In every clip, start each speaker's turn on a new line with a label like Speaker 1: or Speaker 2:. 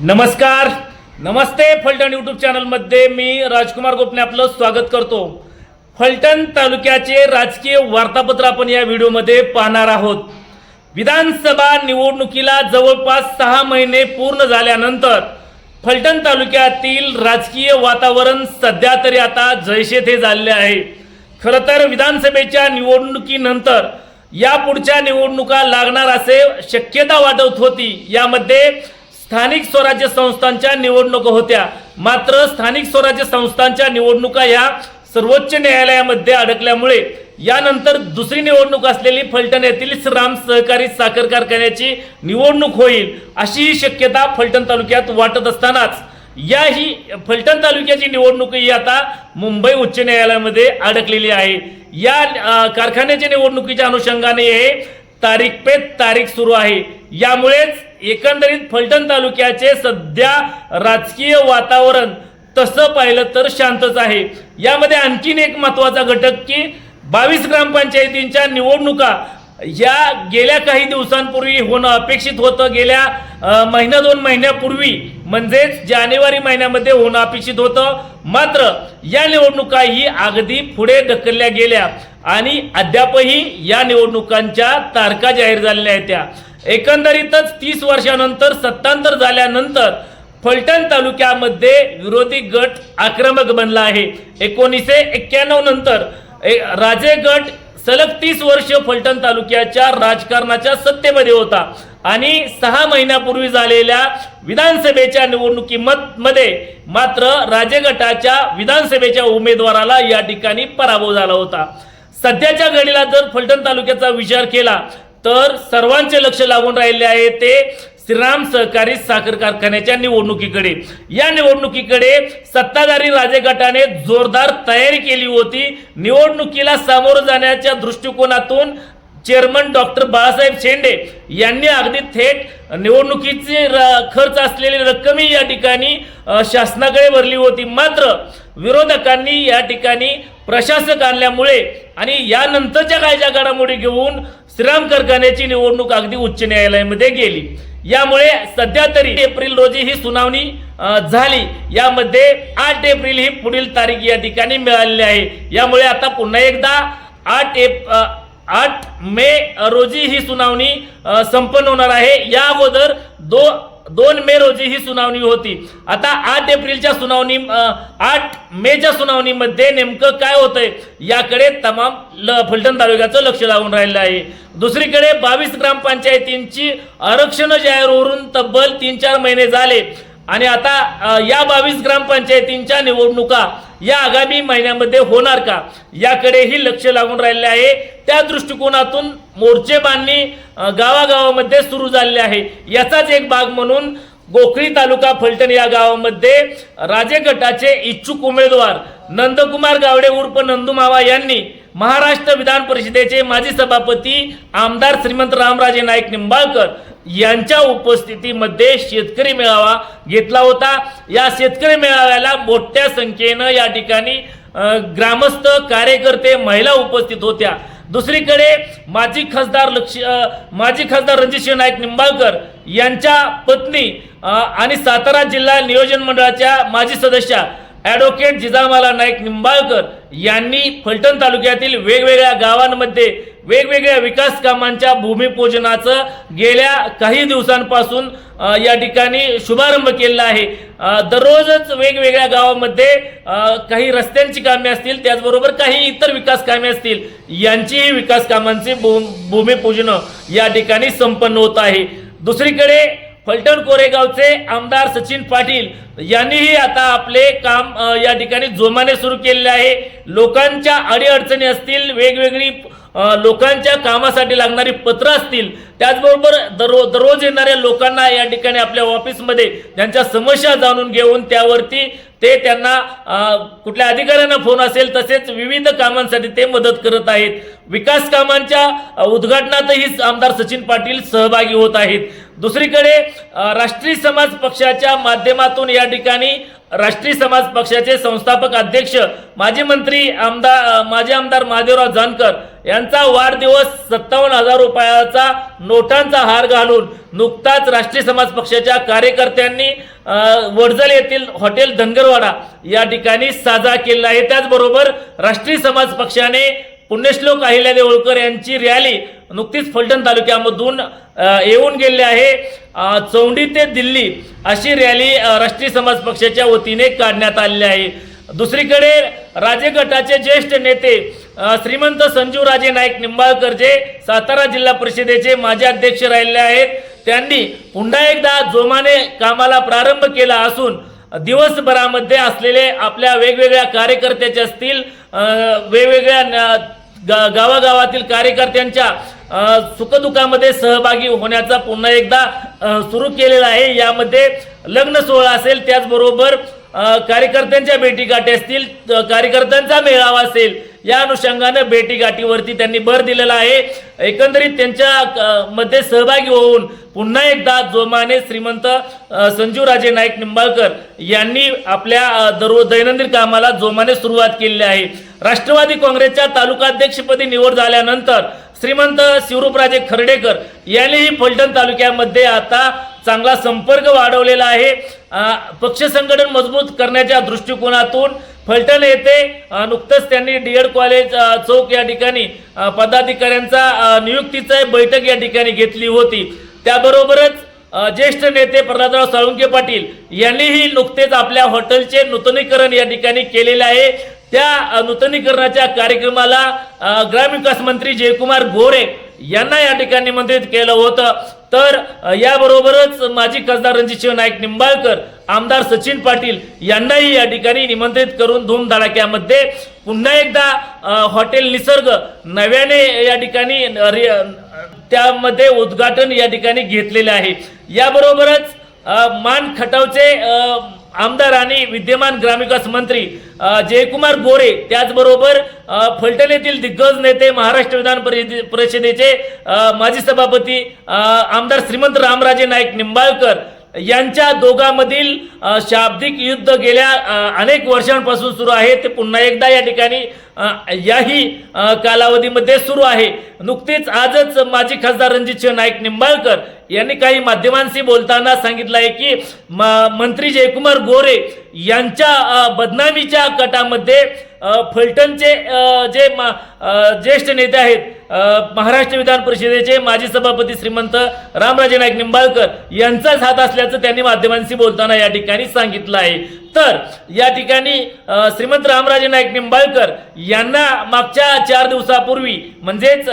Speaker 1: नमस्कार. नमस्ते फलटण यूट्यूब चॅनलमध्ये मी राजकुमार गोपने आपलं स्वागत करतो. फलटण तालुक्याचे राजकीय वार्तापत्र आपण या व्हिडिओमध्ये पाहणार आहोत. विधानसभा निवडणुकीला जवळपास सहा महिने पूर्ण झाल्यानंतर फलटण तालुक्यातील राजकीय वातावरण सध्या तरी आता जैसे थे झालेले आहे. खरं तर विधानसभेच्या निवडणुकीनंतर या पुढच्या निवडणुका लागणार असे शक्यता वाटत होती. यामध्ये स्थानिक स्वराज्य संस्थांच्या निवडणुका होत्या. मात्र स्थानिक स्वराज्य संस्थांच्या निवडणुका या सर्वोच्च न्यायालयामध्ये अडकल्यामुळे यानंतर दुसरी निवडणूक असलेली फलटण येथील श्रीराम सहकारी साखर कारखान्याची निवडणूक होईल अशी ही शक्यता फलटण तालुक्यात वाटत असतानाच. या ही फलटण तालुक्याची निवडणूक ही आता मुंबई उच्च न्यायालयामध्ये अडकलेली आहे. या कारखान्याच्या निवडणुकीच्या अनुषंगाने हे तारीख पे तारीख सुरू आहे. यामुळेच एकंदरीत फलटण तालुक्याचे सध्या राजकीय वातावरण तसं पाहिलं तर शांतच आहे. यामध्ये आणखीन एक महत्त्वाचा घटक की बावीस ग्रामपंचायतींच्या निवडणुका या गेल्या काही दिवसांपूर्वी होणं अपेक्षित होतं. गेल्या महिना दोन महिन्यापूर्वी म्हणजेच जानेवारी महिन्यामध्ये होणं अपेक्षित होतं. मात्र या निवडणुका ही अगदी पुढे ढकलल्या गेल्या आणि अद्यापही या निवडणुकांच्या तारखा जाहीर झालेल्या आहेत त्या. एकंदरीतच तीस वर्षानंतर सत्तांतर झाल्यानंतर फलटण तालुक्यामध्ये विरोधी गट आक्रमक बनला आहे. एकोणीसशे एक्क्याण्णव नंतर ए- राजे गट सलग तीस वर्ष फलटण तालुक्याच्या राजकारणाच्या सत्तेमध्ये होता. आणि सहा महिन्यापूर्वी झालेल्या विधानसभेच्या निवडणुकीमध्ये मात्र राजे गटाच्या विधानसभेच्या उमेदवाराला या ठिकाणी पराभव झाला होता. सध्याच्या घडीला जर फलटण तालुक्याचा विचार केला तर सर्वांचे लक्ष लागून राहिले आहे ते श्रीराम सहकारी साखर कारखान्याच्या निवडणुकीकडे. या निवडणुकीकडे सत्ताधारी राजे गटाने जोरदार तयारी केली होती. निवडणुकीला सामोरं जाण्याच्या दृष्टिकोनातून चेअरमन डॉक्टर बाळासाहेब शेंडे यांनी अगदी थेट निवडणुकीचे र- खर्च असलेली रक्कमही या ठिकाणी शासनाकडे भरली होती. मात्र विरोधकांनी या ठिकाणी प्रशासक आणल्यामुळे आणि यानंतरच्या कायच्या घडामोडी घेऊन श्रीराम कारखान्याची निवडणूक अगदी उच्च न्यायालयामध्ये गेली. यामुळे सध्या तरी एप्रिल रोजी ही सुनावणी झाली. यामध्ये आठ एप्रिल ही पुढील तारीख या ठिकाणी मिळालेली आहे. यामुळे आता पुन्हा एकदा आठ एप आठ मे रोजी ही सुनावणी संपन्न होणार आहे. या अगोदर दो दोन मे रोजी ही सुनावणी होती. आता आठ एप्रिलच्या सुनावणी आठ मेच्या सुनावणीमध्ये नेमकं काय होतंय याकडे तमाम ल फलटण तालुक्याचं लक्ष लागून राहिलं आहे. दुसरीकडे बावीस ग्रामपंचायतींची आरक्षण जाहीरवरून तब्बल तीन चार महिने झाले. आणि आता या बावीस ग्रामपंचायतींच्या निवडणुका या आगामी महिन्यामध्ये होणार का? याकडेही लक्ष लागून राहिले आहे. त्या दृष्टिकोनातून मोर्चे बांधणी गावागावामध्ये सुरू झालेले आहे. याचाच एक भाग म्हणून गोखळी तालुका फलटण या गावामध्ये राजे गटाचे इच्छुक उमेदवार नंदकुमार गावडे उर्फ नंदू मावा यांनी महाराष्ट्र विधान परिषदेचे माजी सभापती आमदार श्रीमंत रामराजे नाईक निंबाळकर यांच्या उपस्थितीमध्ये शेतकरी मेळावा घेतला होता. या शेतकरी मेळाव्याला मोठ्या संख्येनं या ठिकाणी ग्रामस्थ कार्यकर्ते महिला उपस्थित होत्या. दुसरीकडे माजी खासदार लक्ष माजी खासदार रणजितसिंह नाईक निंबाळकर यांच्या पत्नी आणि सातारा जिल्हा नियोजन मंडळाच्या माजी सदस्या ॲडव्होकेट जिजामाला नाईक निंबाळकर यांनी फलटण तालुक्यातील वेगवेगळ्या गावांमध्ये वेगवेगळ्या विकास कामांच्या भूमिपूजनाचं गेल्या काही दिवसांपासून या ठिकाणी शुभारंभ केलेला आहे. दररोजच वेगवेगळ्या गावामध्ये काही रस्त्यांची कामे असतील त्याचबरोबर काही इतर विकास कामे असतील यांचीही विकास कामांची भू भूमिपूजनं या ठिकाणी संपन्न होत आहे. दुसरीकडे फलटण कोरेगावचे आमदार सचिन पाटील यांनीही आता आपले काम या ठिकाणी जोमाने सुरू केलेले आहे. लोकांच्या अडीअडचणी असतील वेगवेगळी लोकांच्या कामासाठी लागणारी पत्र असतील त्याचबरोबर दररोज दररोज येणाऱ्या लोकांना या ठिकाणी आपल्या ऑफिसमध्ये त्यांच्या समस्या जाणून घेऊन त्यावरती ते त्यांना कुठल्या अधिकाऱ्यांना फोन असेल तसेच विविध कामांसाठी ते मदत करत आहेत. विकास कामांच्या उद्घाटनातही आमदार सचिन पाटील सहभागी होत आहेत. दुसरीकडे राष्ट्रीय समाज पक्षाच्या माध्यमातून या ठिकाणी राष्ट्रीय समाज पक्षाचे संस्थापक अध्यक्ष माजी मंत्री आमदार माजी आमदार महादेवराव जानकर यांचा वाढदिवस सत्तावन्न हजार रुपयाचा नोटांचा हार घालून नुकताच राष्ट्रीय समाज पक्षाच्या कार्यकर्त्यांनी वडजल येथील हॉटेल धनगरवाडा या ठिकाणी साजरा केला आहे. त्याचबरोबर राष्ट्रीय समाज पक्षाने पुण्यश्लोक अहिल्या देवळकर यांची रॅली नुकतीच फलटण तालुक्यामधून येऊन गेली आहे. चौंडी ते दिल्ली अशी रॅली राष्ट्रीय समाज पक्षाच्या वतीने काढण्यात आलेली आहे. दुसरीकडे राजे गटाचे ज्येष्ठ नेते श्रीमंत संजीवराजे राजे नाईक निंबाळकर जे सातारा जिल्हा परिषदेचे माजी अध्यक्ष राहिले आहेत त्यांनी पुन्हा एकदा जोमाने कामाला प्रारंभ केला असून दिवसभरामध्ये असलेले आपल्या वेगवेगळ्या कार्यकर्त्याचे असतील वेगवेगळ्या न- गा गावागावातील कार्यकर्त्यांच्या सुखदुःखामध्ये सहभागी होण्याचा पुन्हा एकदा सुरू केलेला आहे. यामध्ये लग्न सोहळा असेल त्याचबरोबर कार्यकर्त्यांच्या भेटीगाठी असतील कार्यकर्त्यांचा मेळावा असेल या अनुषंगानं भेटीगाठीवरती त्यांनी भर दिलेला आहे. एकंदरीत त्यांच्या मध्ये सहभागी होऊन पुन्हा एकदा जोमाने श्रीमंत अ, संजूराजे नाईक निंबाळकर यांनी आपल्या दररोज दैनंदिन कामाला जोमाने सुरुवात केलेली आहे. राष्ट्रवादी काँग्रेसच्या तालुकाध्यक्षपदी निवड झाल्यानंतर श्रीमंत शिवरूपराजे खर्डेकर यांनीही फलटण तालुक्यामध्ये आता चांगला संपर्क वाढवलेला आहे. पक्ष संघटन मजबूत करण्याच्या दृष्टिकोनातून फलटण येथे नुकतंच त्यांनी डी एड कॉलेज चौक या ठिकाणी पदाधिकाऱ्यांचा नियुक्तीचा बैठक या ठिकाणी घेतली होती. त्याबरोबरच ज्येष्ठ नेते प्रल्हादराव साळुंके पाटील यांनीही नुकतेच आपल्या हॉटेलचे नूतनीकरण या ठिकाणी केलेले आहे. त्या नूतनीकरणाच्या कार्यक्रमाला ग्रामविकास मंत्री जयकुमार गोरे यांना या ठिकाणी निमंत्रित केलं होतं. तर याबरोबरच माजी खासदार रणजितसिंह नाईक निंबाळकर आमदार सचिन पाटील यांनाही या ठिकाणी निमंत्रित करून धूमधडाक्यामध्ये पुन्हा एकदा हॉटेल निसर्ग नव्याने या ठिकाणी रि- त्यामध्ये उद्घाटन या ठिकाणी घेतलेले आहे. याबरोबरच मान खटावचे आमदार आणि विद्यमान ग्रामविकास मंत्री जयकुमार गोरे त्याचबरोबर फलटण येथील दिग्गज नेते महाराष्ट्र विधान परिषदेचे माजी सभापती आमदार श्रीमंत रामराजे नाईक निंबाळकर यांच्या दोघांमधील शाब्दिक युद्ध गेल्या अनेक वर्षांपासून सुरू आहे. ते पुन्हा एकदा या ठिकाणी याही कालावधीमध्ये सुरू आहे. नुकतीच आजच माजी खासदार रणजितसिंह नाईक निंबाळकर यांनी काही माध्यमांशी बोलताना सांगितलं आहे की म- मंत्री जयकुमार गोरे यांच्या बदनामीच्या कटामध्ये फलटणचे जे मा- ज्येष्ठ नेते आहेत महाराष्ट्र विधान परिषदेचे माजी सभापती श्रीमंत रामराजे नाईक निंबाळकर यांचाच हात असल्याचं त्यांनी माध्यमांशी बोलताना या ठिकाणी सांगितलं आहे. तर या ठिकाणी श्रीमंत रामराजे नाईक निंबाळकर यांना मागच्या चार दिवसापूर्वी म्हणजेच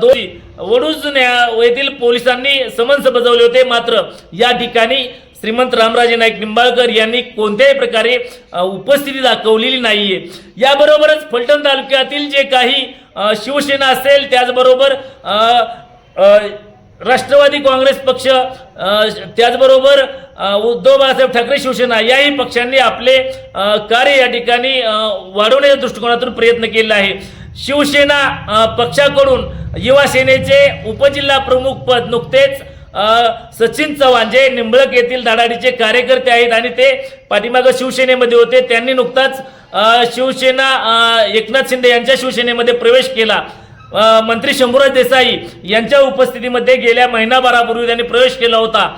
Speaker 1: दोन वडूज न्या- येथील पोलिसांनी समन्स बजावले होते. मात्र या ठिकाणी श्रीमंत रामराजे नाईक निंबाळकर यांनी कोणत्याही प्रकारे उपस्थिती दाखवलेली नाहीये. याबरोबरच फलटण तालुक्यातील जे काही शिवसेना असेल त्याचबरोबर राष्ट्रवादी काँग्रेस पक्ष त्याचबरोबर उद्धव बाळासाहेब ठाकरे शिवसेना याही पक्षांनी आपले कार्य या ठिकाणी वाढवण्याच्या दृष्टिकोनातून प्रयत्न केला आहे. शिवसेना पक्षाकडून युवा सेनेचे उपजिल्हा प्रमुख पद नुकतेच सचिन चव्हाण जे निंबळक येथील धडाडीचे कार्यकर्ते आहेत आणि ते पाठीमागं शिवसेनेमध्ये होते त्यांनी नुकताच शिवसेना एकनाथ शिंदे यांच्या शिवसेनेमध्ये प्रवेश केला. मंत्री शंभूराज देसाई यांच्या उपस्थितीमध्ये गेल्या महिनाभरापूर्वी त्यांनी प्रवेश केला होता.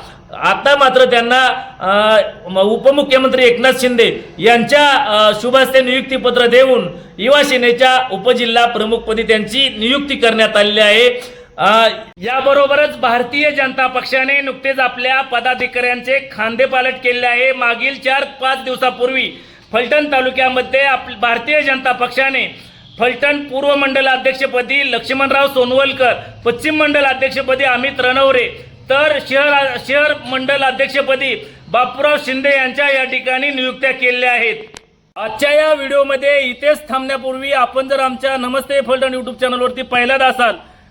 Speaker 1: आता मात्र त्यांना उपमुख्यमंत्री एकनाथ शिंदे यांच्या शुभास्ते नियुक्तीपत्र देऊन युवा सेनेच्या उपजिल्हा प्रमुखपदी त्यांची नियुक्ती करण्यात आलेली आहे. याबरोबरच भारतीय जनता पक्षाने नुकतेच आपल्या पदाधिकाऱ्यांचे खांदेपालट केले आहे. मागील चार पाच दिवसापूर्वी फलटण तालुक्यामध्ये आप भारतीय जनता पक्षाने फलटण पूर्व मंडल अध्यक्षपदी लक्ष्मणराव सोनवलकर पश्चिम मंडल अध्यक्षपदी अमित रणवरे तर शहर शहर मंडल अध्यक्षपदी बापूराव शिंदे यांच्या या ठिकाणी नियुक्त्या केलेल्या आहेत. आजच्या या व्हिडिओमध्ये इथेच थांबण्यापूर्वी आपण जर आमच्या नमस्ते फलटण यूट्यूब चॅनलवरती पहिल्यांदा असाल